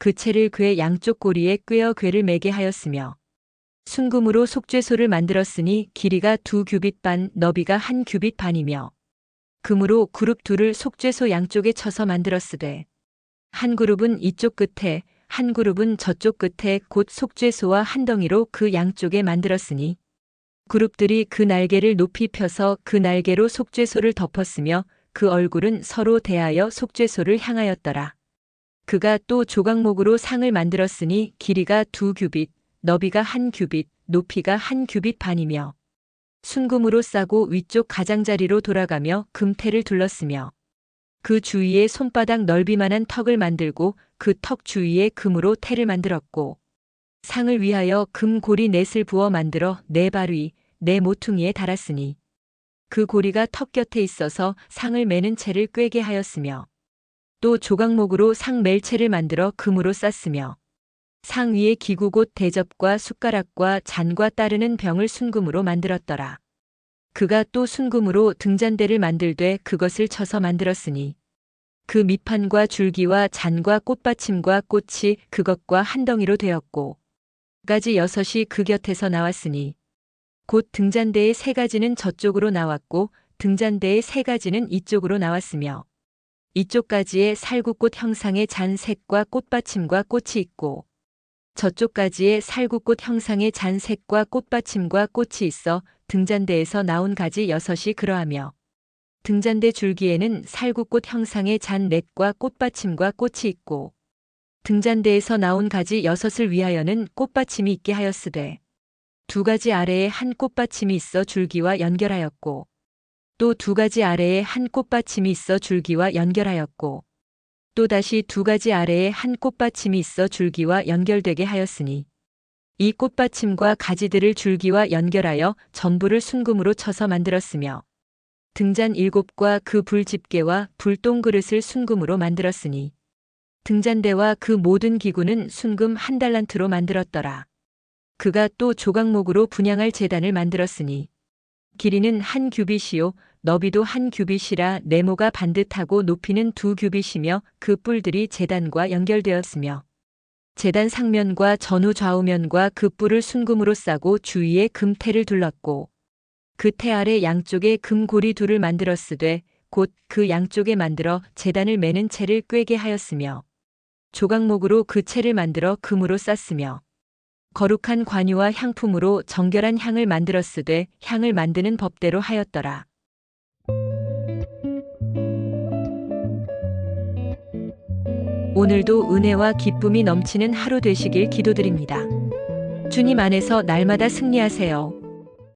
그 채를 궤 양쪽 고리에 꿰어 궤를 매게 하였으며 순금으로 속죄소를 만들었으니 길이가 두 규빗 반, 너비가 한 규빗 반이며 금으로 그룹 둘을 속죄소 양쪽에 쳐서 만들었으되 한 그룹은 이쪽 끝에 한 그룹은 저쪽 끝에 곧 속죄소와 한 덩이로 그 양쪽에 만들었으니 그룹들이 그 날개를 높이 펴서 그 날개로 속죄소를 덮었으며 그 얼굴은 서로 대하여 속죄소를 향하였더라. 그가 또 조각목으로 상을 만들었으니 길이가 두 규빗, 너비가 한 규빗, 높이가 한 규빗 반이며 순금으로 싸고 위쪽 가장자리로 돌아가며 금태를 둘렀으며 그 주위에 손바닥 넓이만한 턱을 만들고 그 턱 주위에 금으로 태를 만들었고 상을 위하여 금 고리 넷을 부어 만들어 네 발 위, 네 모퉁이에 달았으니 그 고리가 턱 곁에 있어서 상을 매는 채를 꿰게 하였으며 또 조각목으로 상 멜채를 만들어 금으로 쌌으며 상 위에 기구 곧 대접과 숟가락과 잔과 따르는 병을 순금으로 만들었더라. 그가 또 순금으로 등잔대를 만들되 그것을 쳐서 만들었으니 그 밑판과 줄기와 잔과 꽃받침과 꽃이 그것과 한 덩이로 되었고 가지 여섯이 그 곁에서 나왔으니 곧 등잔대의 세 가지는 저쪽으로 나왔고 등잔대의 세 가지는 이쪽으로 나왔으며 이쪽까지의 살구꽃 형상의 잔색과 꽃받침과 꽃이 있고 저쪽까지의 살구꽃 형상의 잔색과 꽃받침과 꽃이 있어 등잔대에서 나온 가지 여섯이 그러하며 등잔대 줄기에는 살구꽃 형상의 잔넷과 꽃받침과 꽃이 있고 등잔대에서 나온 가지 여섯을 위하여는 꽃받침이 있게 하였으되 두 가지 아래에 한 꽃받침이 있어 줄기와 연결하였고 또 두 가지 아래에 한 꽃받침이 있어 줄기와 연결하였고 또다시 두 가지 아래에 한 꽃받침이 있어 줄기와 연결되게 하였으니 이 꽃받침과 가지들을 줄기와 연결하여 전부를 순금으로 쳐서 만들었으며 등잔 일곱과 그 불집게와 불똥 그릇을 순금으로 만들었으니 등잔대와 그 모든 기구는 순금 한 달란트로 만들었더라. 그가 또 조각목으로 분양할 재단을 만들었으니 길이는 한 규빗이요 너비도 한 규빗이라 네모가 반듯하고 높이는 두 규빗이며 그 뿔들이 재단과 연결되었으며 재단 상면과 전후 좌우면과 그 뿔을 순금으로 싸고 주위에 금태를 둘렀고 그 태 아래 양쪽에 금고리 둘을 만들었으되 곧 그 양쪽에 만들어 재단을 매는 채를 꿰게 하였으며 조각목으로 그 채를 만들어 금으로 쌌으며 거룩한 관유와 향품으로 정결한 향을 만들었으되 향을 만드는 법대로 하였더라. 오늘도 은혜와 기쁨이 넘치는 하루 되시길 기도드립니다. 주님 안에서 날마다 승리하세요.